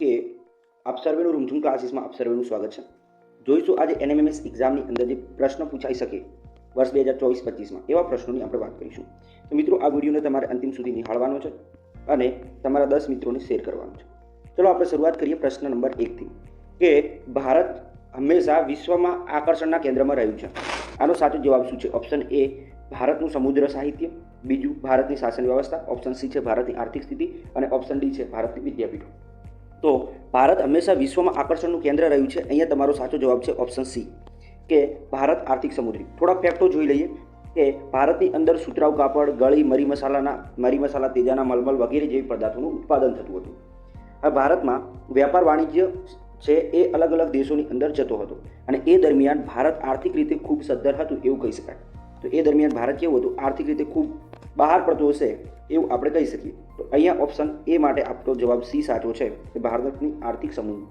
કે આપ સર્વેનું રૂમઝુમ ક્લાસીસમાં આપ સર્વેનું સ્વાગત છે. જોઈશું આજે એનએમએમએસ એક્ઝામની અંદર જે પ્રશ્ન પૂછાઈ શકે વર્ષ બે હજાર ચોવીસ પચીસમાં, એવા પ્રશ્નોની આપણે વાત કરીશું. તો મિત્રો, આ વિડીયોને તમારે અંતિમ સુધી નિહાળવાનો છે અને તમારા દસ મિત્રોને શેર કરવાનો છે. ચલો આપણે શરૂઆત કરીએ પ્રશ્ન નંબર એકથી, કે ભારત હંમેશા વિશ્વમાં આકર્ષણના કેન્દ્રમાં રહ્યું છે. આનો સાચો જવાબ શું છે? ઓપ્શન એ ભારતનું સમુદ્ર સાહિત્ય. બીજું, ભારતની શાસન વ્યવસ્થા. ઓપ્શન સી છે ભારતની આર્થિક સ્થિતિ. અને ઓપ્શન ડી છે ભારતની વિદ્યાપીઠો. તો ભારત હંમેશા વિશ્વમાં આકર્ષણનું કેન્દ્ર રહ્યું છે. અહીંયા તમારો સાચો જવાબ છે ઓપ્શન સી કે ભારત આર્થિક સમુદ્રી થોડા ફેક્ટો જોઈ લઈએ. કે ભારતની અંદર સુતરાઉ કાપડ, ગળી, મરી મસાલાના, મરી મસાલા, તેજાના મલમલ વગેરે જેવી પદાર્થોનું ઉત્પાદન થતું હતું. હવે ભારતમાં વ્યાપાર વાણિજ્ય છે એ અલગ અલગ દેશોની અંદર જતો હતો. અને એ દરમિયાન ભારત આર્થિક રીતે ખૂબ સદ્ધર હતું એવું કહી શકાય. તો એ દરમિયાન ભારત કેવું હતું? આર્થિક રીતે ખૂબ બહાર પડતું હશે એવું આપણે કહી શકીએ. તો અહીંયા ઓપ્શન એ માટે આપતો જવાબ સી સાચો છે. કે ભારતની આર્થિક સમૂહ,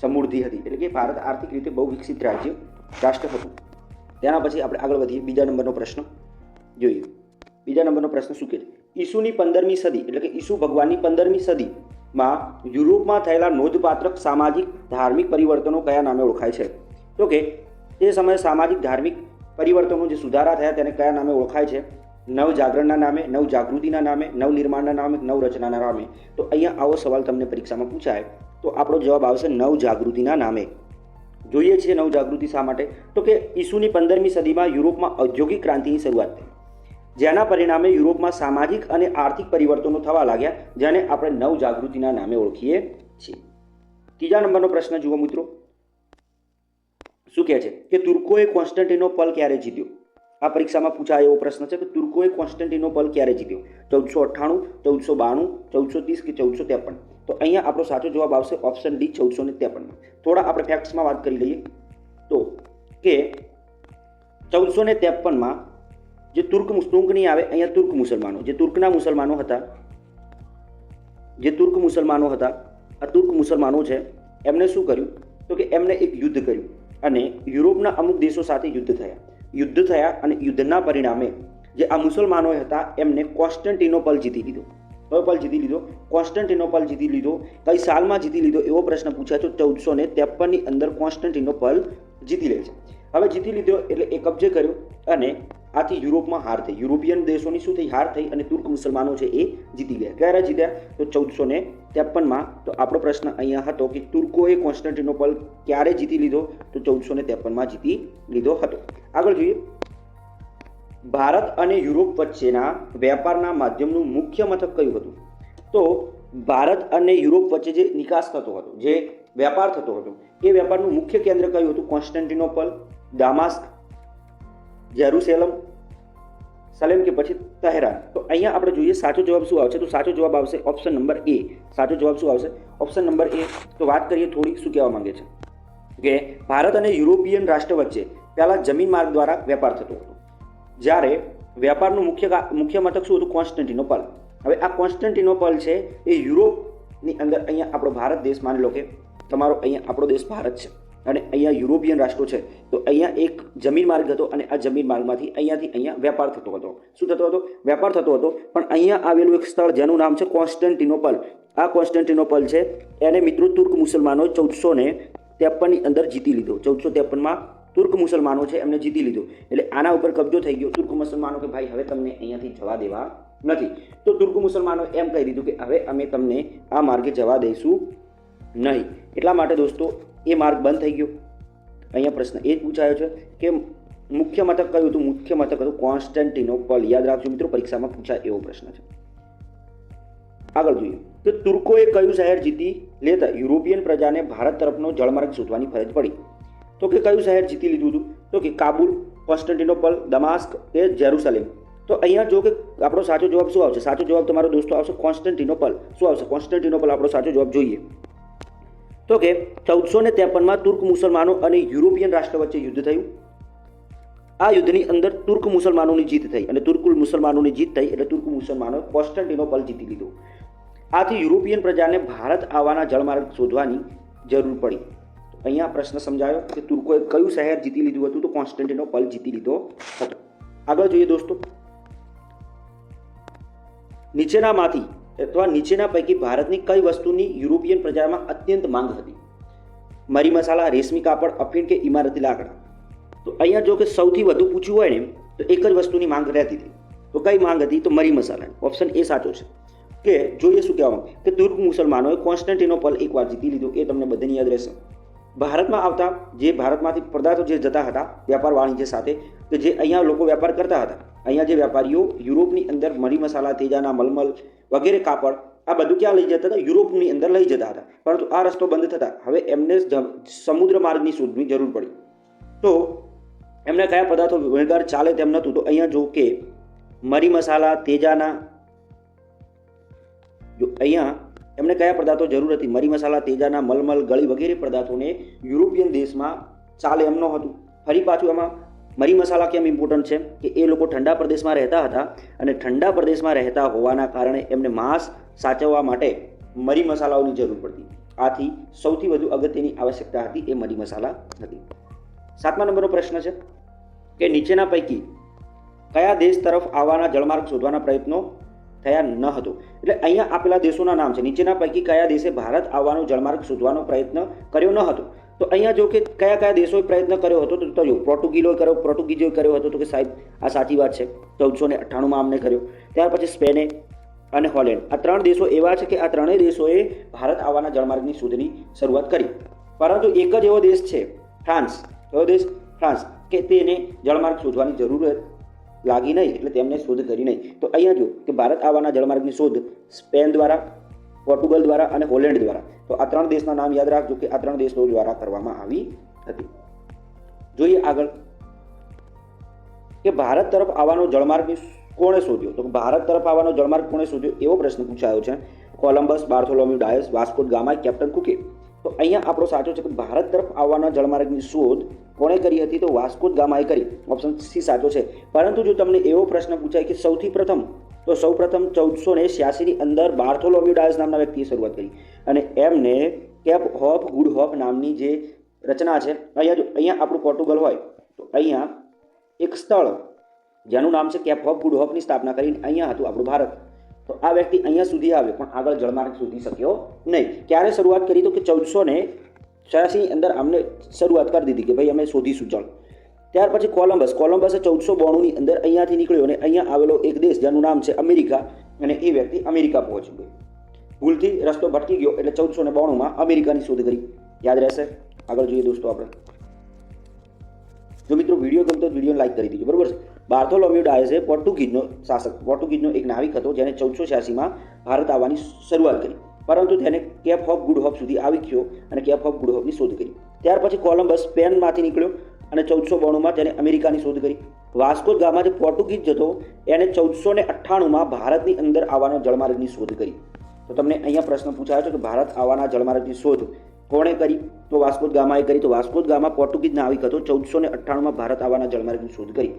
સમૃદ્ધિ હતી. એટલે કે ભારત આર્થિક રીતે બહુ વિકસિત રાજ્ય, રાષ્ટ્ર હતું. તેના પછી આપણે આગળ વધીએ બીજા નંબરનો પ્રશ્ન જોઈએ. બીજા નંબરનો પ્રશ્ન શું છે? ઈસુની પંદરમી સદી, એટલે કે ઈસુ ભગવાનની પંદરમી સદીમાં યુરોપમાં થયેલા નોંધપાત્ર સામાજિક, ધાર્મિક પરિવર્તનો કયા નામે ઓળખાય છે? તો કે તે સમયે સામાજિક, ધાર્મિક પરિવર્તનો જે સુધારા થયા તેને કયા નામે ઓળખાય છે? નવ જાગરણના નામે નવ જાગૃતિના નામે નવ નિર્માણના નામે નવ રચનાના નામે. તો અહીંયા આવો સવાલ તમને પરીક્ષામાં પૂછાય. તો આપણો જવાબ આવશે નવ જાગૃતિના નામે. જોઈએ છીએ નવ જાગૃતિ શા માટે? તો કે ઈસુની પંદરમી સદીમાં યુરોપમાં ઔદ્યોગિક ક્રાંતિની શરૂઆત થઈ. જેના પરિણામે યુરોપમાં સામાજિક અને આર્થિક પરિવર્તનો થવા લાગ્યા, જેને આપણે નવ જાગૃતિના નામે ઓળખીએ છીએ. ત્રીજા નંબરનો પ્રશ્ન જુઓ મિત્રો. શું કહે છે? કે તુર્કોએ કોન્સ્ટન્ટિનોપલ ક્યારે જીત્યો? આ પરીક્ષામાં પૂછાય એવો પ્રશ્ન છે કે તુર્કોએ કોન્સ્ટન્ટિનોપલ ક્યારે જીત્યો? ચૌદસો અઠ્ઠાણું, ચૌદસો બાણું, ચૌદસો ત્રીસ કે ચૌદસો ત્રેપન? તો અહીંયા આપણો સાચો જવાબ આવશે ઓપ્શન ડી, ચૌદસો ને ત્રેપનમાં થોડા આપણે ફેક્ટ્સમાં વાત કરી લઈએ. તો કે ચૌદસો ને ત્રેપનમાં જે તુર્ક તુર્ક આવે, અહીંયા તુર્ક મુસલમાનો, જે તુર્કના મુસલમાનો હતા, જે તુર્ક મુસલમાનો હતા, આ તુર્ક મુસલમાનો છે એમણે શું કર્યું? તો કે એમણે એક યુદ્ધ કર્યું અને યુરોપના અમુક દેશો સાથે યુદ્ધ થયા. યુદ્ધ થયા અને યુદ્ધના પરિણામે જે આ મુસલમાનો હતા, એમને કોન્સ્ટન્ટિનોપલ જીતી લીધો. કયો પલ જીતી લીધો? કોન્સ્ટન્ટિનોપલ જીતી લીધો. કઈ સાલમાં જીતી લીધો એવો પ્રશ્ન પૂછાય તો ચૌદસો ને ત્રેપનની અંદર કોન્સ્ટન્ટિનોપલ જીતી લે છે. હવે જીતી લીધો એટલે એ કબજે કર્યો અને આથી યુરોપમાં હાર થઈ. યુરોપિયન દેશોની શું થઈ? હાર થઈ અને તુર્ક મુસલમાનો છે એ જીતી ગયા. ક્યારે જીત્યા? તો ચૌદસો ને ત્રેપનમાં. તો આપણો પ્રશ્ન અહીંયા હતો કે તુર્કોએ કોન્સ્ટન્ટિનોપલ ક્યારે જીતી લીધો? તો ચૌદસો ને ત્રેપનમાં જીતી લીધો હતો. આગળ જોઈએ. ભારત અને યુરોપ વચ્ચેના વેપારના માધ્યમનું મુખ્ય મથક કયું હતું? તો ભારત અને યુરોપ વચ્ચે જે નિકાસ થતો હતો, જે વેપાર થતો હતો, એ વેપારનું મુખ્ય કેન્દ્ર કયું હતું? કોન્સ્ટન્ટિનોપલ, દામાસ્ક જેરુસેલમ, સલેમ કે પછી તહેરાન. તો અહીંયા આપણે જોઈએ સાચો જવાબ શું આવશે? તો સાચો જવાબ આવશે ઓપ્શન નંબર એ સાચો જવાબ શું આવશે? ઓપ્શન નંબર એ તો વાત કરીએ થોડી શું કહેવા માંગે છે? કે ભારત અને યુરોપિયન રાષ્ટ્ર વચ્ચે પહેલાં જમીન માર્ગ દ્વારા વેપાર થતો હતો. જ્યારે વેપારનું મુખ્ય મુખ્ય મથક શું હતું? કોન્સ્ટન્ટિનોપલ. હવે આ કોન્સ્ટન્ટિનોપલ છે એ યુરોપની અંદર અહીંયા આપણો ભારત દેશ માની લો કે તમારો અહીંયા આપણો દેશ ભારત છે. અને અહીંયા યુરોપિયન રાષ્ટ્રો છે. તો અહીંયા એક જમીન માર્ગ હતો અને આ જમીન માર્ગમાંથી અહીંયાથી અહીંયા વેપાર થતો હતો. શું થતો હતો? વેપાર થતો હતો. પણ અહીંયા આવેલું એક સ્થળ જેનું નામ છે કોન્સ્ટન્ટિનોપલ. આ કોન્સ્ટન્ટિનોપલ છે, એને મિત્રો તુર્ક મુસલમાનો ચૌદસો ને ત્રેપનની અંદર જીતી લીધો. ચૌદસો ત્રેપનમાં તુર્ક મુસલમાનો છે, એમને જીતી લીધો. એટલે આના ઉપર કબજો થઈ ગયો. તુર્ક મુસલમાનો કે, ભાઈ, હવે તમને અહીંયાથી જવા દેવા નથી. તો તુર્ક મુસલમાનો એમ કહી દીધું કે, હવે અમે તમને આ માર્ગે જવા દઈશું નહીં. એટલા માટે દોસ્તો એ માર્ગ બંધ થઈ ગયો. અહીંયા પ્રશ્ન એ જ પૂછાયો છે કે મુખ્ય મથક કયું હતું? મુખ્ય મથક હતું કોન્સ્ટન્ટિનોપલ. યાદ રાખજો મિત્રો, પરીક્ષામાં પૂછાય એવો પ્રશ્ન છે. આગળ જોઈએ. તો તુર્કોએ કયું શહેર જીતી લેતા યુરોપિયન પ્રજાને ભારત તરફનો જળમાર્ગ શોધવાની ફરજ પડી? તો કે કયું શહેર જીતી લીધું હતું? તો કે કાબુલ, કોન્સ્ટન્ટિનોપલ, દમાસ્ક કે જેરુસલેમ? તો અહીંયા જો કે આપણો સાચો જવાબ શું આવશે? સાચો જવાબ તમારો દોસ્તો આવશે કોન્સ્ટન્ટિનોપલ. શું આવશે? કોન્સ્ટન્ટિનોપલ આપણો સાચો જવાબ જોઈએ. તો કે ચૌદસો ને ત્રેપનમાં તુર્ક મુસલમાનો અને યુરોપિયન રાષ્ટ્ર વચ્ચે યુદ્ધ થયું? આ યુદ્ધની અંદર તુર્ક મુસલમાનોની જીત થઈ અને તુર્ક મુસલમાનોની જીત થઈ એટલે તુર્ક મુસલમાનો કોન્સ્ટન્ટિનોપલ જીતી લીધું. આથી યુરોપિયન પ્રજાને ભારત આવવાના જળમાર્ગ શોધવાની જરૂર પડી. અહીંયા પ્રશ્ન સમજાયો કે તુર્કોએ કયું શહેર જીતી લીધું હતું તો કોન્સ્ટન્ટિનોપલ જીતી લીધો હતો. આગળ જોઈએ દોસ્તો. નીચેનામાંથી અથવા નીચેના પૈકી ભારતની કઈ વસ્તુની યુરોપિયન પ્રજામાં અત્યંત માંગ હતી? મરી મસાલા, રેશમી કાપડ, અફીણ કે ઇમારતી લાકડા? તો અહીંયા જો કે સૌથી વધુ પૂછ્યું હોય ને તો એક જ વસ્તુની માંગ રહેતી હતી. તો કઈ માંગ હતી? તો મરી મસાલા ઓપ્શન એ સાચો છે. કે જોઈએ શું કહેવા કે તુર્ક મુસલમાનોએ કોન્સ્ટન્ટિનોપલ એકવાર જીતી લીધું, એ તમને બધાને યાદ રહેશે. ભારતમાં આવતા જે ભારતમાંથી પદાર્થો જે જતા હતા, વ્યાપાર વાણિજ્ય સાથે, કે જે અહીંયા લોકો વેપાર કરતા હતા, અહીંયા જે વેપારીઓ યુરોપની અંદર મરી મસાલા, તેજાના મલમલ વગેરે કાપડ, આ બધું ક્યાં લઈ જતા હતા? યુરોપની અંદર લઈ જતા હતા. પરંતુ આ રસ્તો બંધ થતા હવે એમને સમુદ્ર માર્ગની શોધની જરૂર પડી. તો એમને કયા પદાર્થો વણગાર ચાલે તેમ નહોતું. તો અહીંયા જો કે મરી મસાલા, તેજાના, જો અહીંયા એમને કયા પદાર્થો જરૂર હતી? મરી મસાલા, તેજાના, મલમલ, ગળી વગેરે પદાર્થોને યુરોપિયન દેશમાં ચાલે એમ ન હતું ફરી પાછું એમાં મરી મસાલા કેમ ઇમ્પોર્ટન્ટ છે? કે એ લોકો ઠંડા પ્રદેશમાં રહેતા હતા અને ઠંડા પ્રદેશમાં રહેતા હોવાના કારણે એમને માંસ સાચવવા માટે મરી મસાલાઓની જરૂર પડતી. આથી સૌથી વધુ અગત્યની આવશ્યકતા હતી એ મરી મસાલા હતી. સાતમા નંબરનો પ્રશ્ન છે કે નીચેના પૈકી કયા દેશ તરફ આવવાના જળમાર્ગ શોધવાના પ્રયત્નો થયા ન હતો? એટલે અહીંયા આપેલા દેશોના નામ છે. નીચેના પૈકી કયા દેશે ભારત આવવાનો જળમાર્ગ શોધવાનો પ્રયત્ન કર્યો ન હતો? તો અહીંયા જો કે કયા કયા દેશોએ પ્રયત્ન કર્યો હતો, તો જો પોર્ટુગીઝોએ કર્યો પોર્ટુગીઝોએ કર્યો હતો, તો કે સાહેબ આ સાચી વાત છે ચૌદસો ને અઠ્ઠાણુંમાં અમને કર્યો. ત્યાર પછી સ્પેને અને હોલેન્ડ. આ ત્રણ દેશો એવા છે કે આ ત્રણેય દેશોએ ભારત આવવાના જળમાર્ગની શોધની શરૂઆત કરી. પરંતુ એક જ એવો દેશ છે, ફ્રાન્સ. કયો દેશ, ફ્રાન્સ, કે તેને જળમાર્ગ શોધવાની જરૂરત લાગી નહીં, એટલે તેમને શોધ કરી નહીં. તો અહીંયા જો કે ભારત આવવાના જળમાર્ગની શોધ સ્પેન દ્વારા પોર્ટુગલ દ્વારા અને હોલેન્ડ દ્વારા. તો આ ત્રણ દેશના નામ યાદ રાખજો કે આ ત્રણ દેશો દ્વારા કરવામાં આવી હતી. જોઈએ આગળ. કે ભારત તરફ આવવાનો જળમાર્ગ કોણે શોધ્યો? તો ભારત તરફ આવવાનો જળમાર્ગ કોણે શોધ્યો? એવો પ્રશ્ન પૂછાયો છે. Columbus Bartholomew Dias Vasco da Gama, captain કુકે. તો અહીંયા આપણો સાચો છે કે ભારત તરફ આવવાના જળમાર્ગની શોધ કોણે કરી હતી? તો વાસ્કોટ ગામાએ કરી. ઓપ્શન સી સાચો છે. પરંતુ જો તમને એવો પ્રશ્ન પૂછાય કે સૌથી પ્રથમ તો સૌ પ્રથમ ચૌદસો ને છ્યાસીની અંદર બાર્થોલોમ્યુ ડાયસ નામના વ્યક્તિએ શરૂઆત કરી. અને એમને કેપ હોપ, ગુડ હોપ નામની જે રચના છે, અહીંયા જો, અહીંયા આપણું પોર્ટુગલ હોય, તો અહીંયા એક સ્થળ, જેનું નામ છે કેપ હોપ, ગુડ હોપની સ્થાપના કરીને અહીંયા હતું આપણું ભારત. તો આ વ્યક્તિ અહીંયા સુધી આવ્યો, પણ આગળ જળમાર્ગ શોધી શક્યો નહીં. ક્યારે શરૂઆત કરી તો કે ચૌદસો ને છ્યાસીની અંદર અમને શરૂઆત કરી દીધી કે ભાઈ અમે શોધીશું જળ ત્યાર પછી કોલંબસ. કોલંબસે ચૌદસો બોણુંની અંદર અહીંયાથી નીકળ્યો અને અહીંયા આવેલો એક દેશ જેનું નામ છે અમેરિકા અને એ વ્યક્તિ અમેરિકા પહોંચી ગયો. ભૂલથી રસ્તો ભટકી ગયો એટલે ચૌદસો ને બોણુંમાં અમેરિકાની શોધ કરી. યાદ રહેશે? આગળ જોઈએ દોસ્તો આપણે. જો મિત્રો વીડિયો ગમતો તો વીડિયો લાઈક કરી દીજો. બરોબર છે? બાર્થોલોમ્યુ ડાયસે પોર્ટુગીઝનો શાસક. પોર્ટુગીઝનો એક નાવિક હતો જેને ચૌદસો છ્યાસીમાં ભારત આવવાની શરૂઆત કરી. પરંતુ તેને કેપ હોપ ગુડ હોપ સુધી આવી ગયો અને કેપ હોપ ગુડ હોપની શોધ કરી. ત્યાર પછી કોલંબસ સ્પેનમાંથી નીકળ્યો. અને ચૌદસો બોણુંમાં તેને અમેરિકાની શોધ કરી. વાસ્કો ગામા જે પોર્ટુગીઝ જતો, એણે ચૌદસો ને અઠ્ઠાણુંમાં ભારતની અંદર આવવાના જળમાર્ગની શોધ કરી. તો તમને અહીંયા પ્રશ્ન પૂછાયો છે કે ભારત આવવાના જળમાર્ગની શોધ કોણે કરી? તો વાસ્કોદ ગામાએ કરી. તો વાસ્કોદ ગામા પોર્ટુગીઝ નાવિક હતો, ચૌદસો ને અઠ્ઠાણુંમાં ભારત આવવાના જળમાર્ગની શોધ કરી.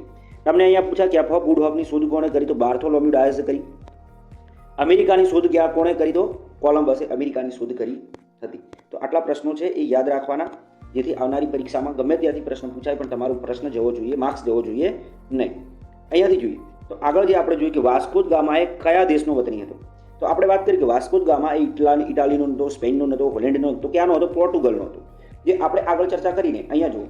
તમને અહીંયા પૂછ્યા કે હોપ ગુડ હોબની શોધ કોણે કરી? તો બાર્થોલોમ્યુ ડાયસે કરી. અમેરિકાની શોધ ક્યાં કોણે કરી? તો કોલંબસે અમેરિકાની શોધ કરી હતી. તો આટલા પ્રશ્નો છે, એ યાદ રાખવાના. જેથી આવનારી પરીક્ષામાં ગમે ત્યાંથી પ્રશ્ન પૂછાય, પણ તમારો પ્રશ્ન જવો જોઈએ માર્ક્સ જવો જોઈએ નહીં. અહીંયાથી જોઈએ. તો આગળ જે આપણે જોઈએ કે વાસ્કોદ એ કયા દેશનો વતની હતો? તો આપણે વાત કરીએ કે વાસ્કોદ ગામા એ ઇટલાની, ઇટાલીનો નહોતો સ્પેનનો નહોતો હોલેન્ડનો નહોતો ક્યાંનો હતો? પોર્ટુગલનો હતો. જે આપણે આગળ ચર્ચા કરીને અહીંયા જુઓ.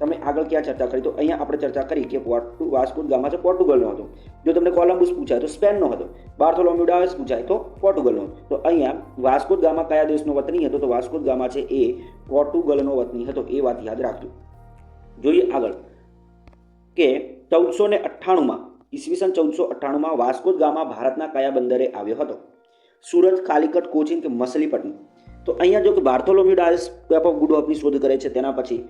તમે આગળ ક્યાં ચર્ચા કરી? તો અહીંયા આપણે ચર્ચા કરી કે પોર્ટુ વાસ્કોદ ગામા છે પોર્ટુગલનો હતો. જો તમને કોલંબસ પૂછાય તો સ્પેનનો હતો. બાર્થોલોમ્યુ પૂછાય તો પોર્ટુગલનો તો અહીંયા વાસ્કો ગામા કયા દેશનો વતની હતો? તો વાસ્કો ગામા છે એ પોર્ટુગલનો વતની હતો. એ વાત યાદ રાખજો. જોઈએ આગળ કે ચૌદસો ને અઠ્ઠાણુંમાં, ઈસવીસન ચૌદસો અઠ્ઠાણુંમાં વાસ્કો ગામા ભારતના કયા બંદરે આવ્યો હતો? સુરત, કાલિકટ, કોચિંગ કે મસલીપટ્ટનમ? તો અહીંયા જો કે બાર્થોલોમ્યુ ઓફ ગુડ હોપની શોધ કરે છે તેના પછી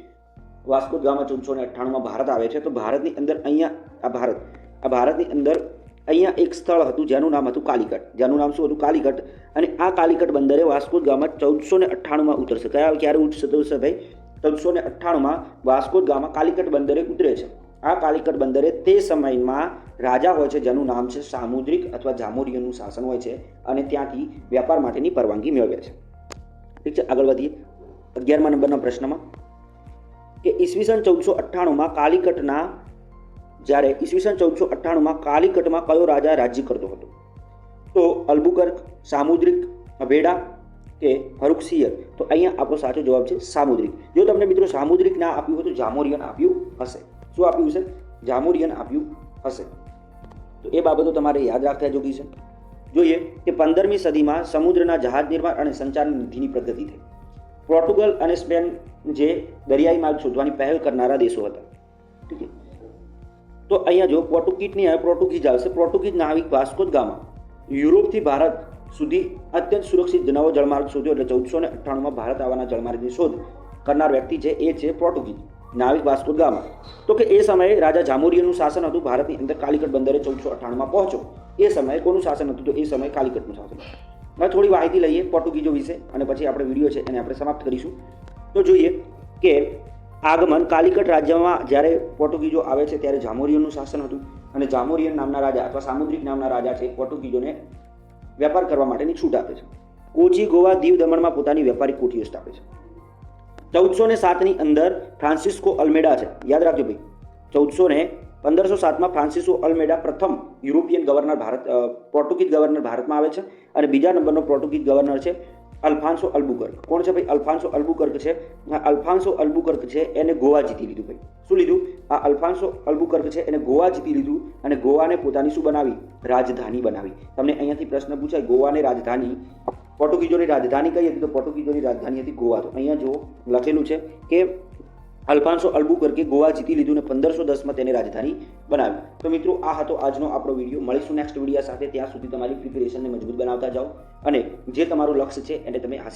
વાસ્કો ગામા ચૌદસો ને અઠ્ઠાણુંમાં ભારત આવે છે. તો ભારતની અંદર અહીંયા, આ ભારત, આ ભારતની અંદર અહીંયા એક સ્થળ હતું જેનું નામ હતું કાલિકટ જેનું નામ શું હતું? કાલિકટ અને આ કાલિકટ બંદરે વાસ્કો ગામા ચૌદસો ને અઠ્ઠાણુંમાં ઉતરશે. કયા, ક્યારે ઉતરશે ભાઈ? ચૌદસો ને અઠ્ઠાણુંમાં વાસ્કો ગામા કાલિકટ બંદરે ઉતરે છે. આ કાલિકટ બંદરે તે સમયમાં રાજા હોય છે જેનું નામ છે સામુદ્રિક અથવા જામોરિયનનું શાસન હોય છે અને ત્યાંથી વેપાર માટેની પરવાનગી મેળવે છે. ઠીક છે? આગળ વધીએ. અગિયારમા નંબરના પ્રશ્નમાં. કે ઈસવીસન ચૌદસો અઠ્ઠાણુંમાં કાલિકટના, જ્યારે ઈસવીસન ચૌદસો અઠ્ઠાણુંમાં કાલિકટમાં કયો રાજા રાજ્ય કરતો હતો? તો અલ્બુકર્ક, સામુદ્રિક, અભેડા કે હરુક્ષીયર તો અહીંયા આપણો સાચો જવાબ છે સામુદ્રિક. જો તમને મિત્રો સામુદ્રિક ના આપ્યું હોય તો જામોરિયન આપ્યું હશે. શું આપ્યું છે? જામોરિયન આપ્યું હશે. તો એ બાબતો તમારે યાદ રાખતા જોગી છે. જોઈએ કે પંદરમી સદીમાં સમુદ્રના જહાજ નિર્માણ અને સંચાર નીતિની પ્રગતિ થઈ. પોર્ટુગલ અને સ્પેન જે દરિયાઈ માર્ગ શોધવાની પહેલ કરનારા દેશો હતા. ઠીક છે? તો અહીંયા જો પોર્ટુગીઝની હવે પોર્ટુગીઝ આવશે. પોર્ટુગીઝ નાવિક વાસ્કો ગામા યુરોપથી ભારત સુધી અત્યંત સુરક્ષિત નવો જળમાર્ગ શોધ્યો એટલે ચૌદસો ને અઠ્ઠાણુંમાં ભારત આવવાના જળમાર્ગની શોધ કરનાર વ્યક્તિ છે એ છે પોર્ટુગીઝ, નાવિક વાસ્કો ગામા. તો કે એ સમયે રાજા જામુરિયનનું શાસન હતું. ભારતની અંદર કાલિકટ બંદરે ચૌદસો અઠ્ઠાણુંમાં પહોંચો એ સમયે કોનું શાસન હતું? તો એ સમયે કાલિકટનું શાસન હવે થોડી માહિતી લઈએ પોર્ટુગીઝો વિશે અને પછી આપણે વીડિયો છે એને આપણે સમાપ્ત કરીશું. તો જોઈએ કે આગમન કાલિકટ રાજ્યમાં જ્યારે પોર્ટુગીઝો આવે છે ત્યારે જામોરિયનનું શાસન હતું અને જામોરિયન નામના રાજા અથવા સામુદ્રિક નામના રાજા છે પોર્ટુગીઝોને વેપાર કરવા માટેની છૂટ આપે છે. કોચી ગોવા દીવ દમણમાં પોતાની વેપારી કોઠીઓ સ્થાપે છે. ચૌદસો ને સાતની અંદર ફ્રાન્સિસ્કો અલ્મેડા છે. યાદ રાખજો ભાઈ. ચૌદસો ને પંદરસો સાતમાં ફ્રાન્સિસ્કો અલ્મેડા પ્રથમ European governor Bharat Portuguese governor ભારતમાં આવે છે અને બીજા નંબરનો પોર્ટુગીઝ ગવર્નર છે અલ્ફાન્સો અલ્બુકર્ક. કોણ છે ભાઈ? અલ્ફાન્સો અલ્બુકર્ક છે. આ અલ્ફાન્સો અલ્બુકર્ક છે, એને ગોવા જીતી લીધું ભાઈ. શું લીધું? આ અલ્ફાન્સો અલ્બુકર્ક છે, એને ગોવા જીતી લીધું અને ગોવાને પોતાની શું બનાવી? રાજધાની બનાવી. તમને અહીંયાથી પ્રશ્ન પૂછાય, ગોવાને રાજધાની, પોર્ટુગીઝોની રાજધાની કઈ હતી? તો પોર્ટુગીઝોની રાજધાની હતી ગોવા. તો અહીંયા જો લખેલું છે કે અલ્ફાન્સો અલ્બુકર્કે ગોવા જીતી લીધું અને પંદરસો દસમાં તેને રાજધાની બનાવી. તો મિત્રો, આ હતો આજનો આપણો વીડિયો. મળીશું નેક્સ્ટ વીડિયો સાથે. ત્યાં સુધી તમારી પ્રિપેરેશનને મજબૂત બનાવતા જાઓ અને જે તમારું લક્ષ્ય છે એને તમે હાસિલ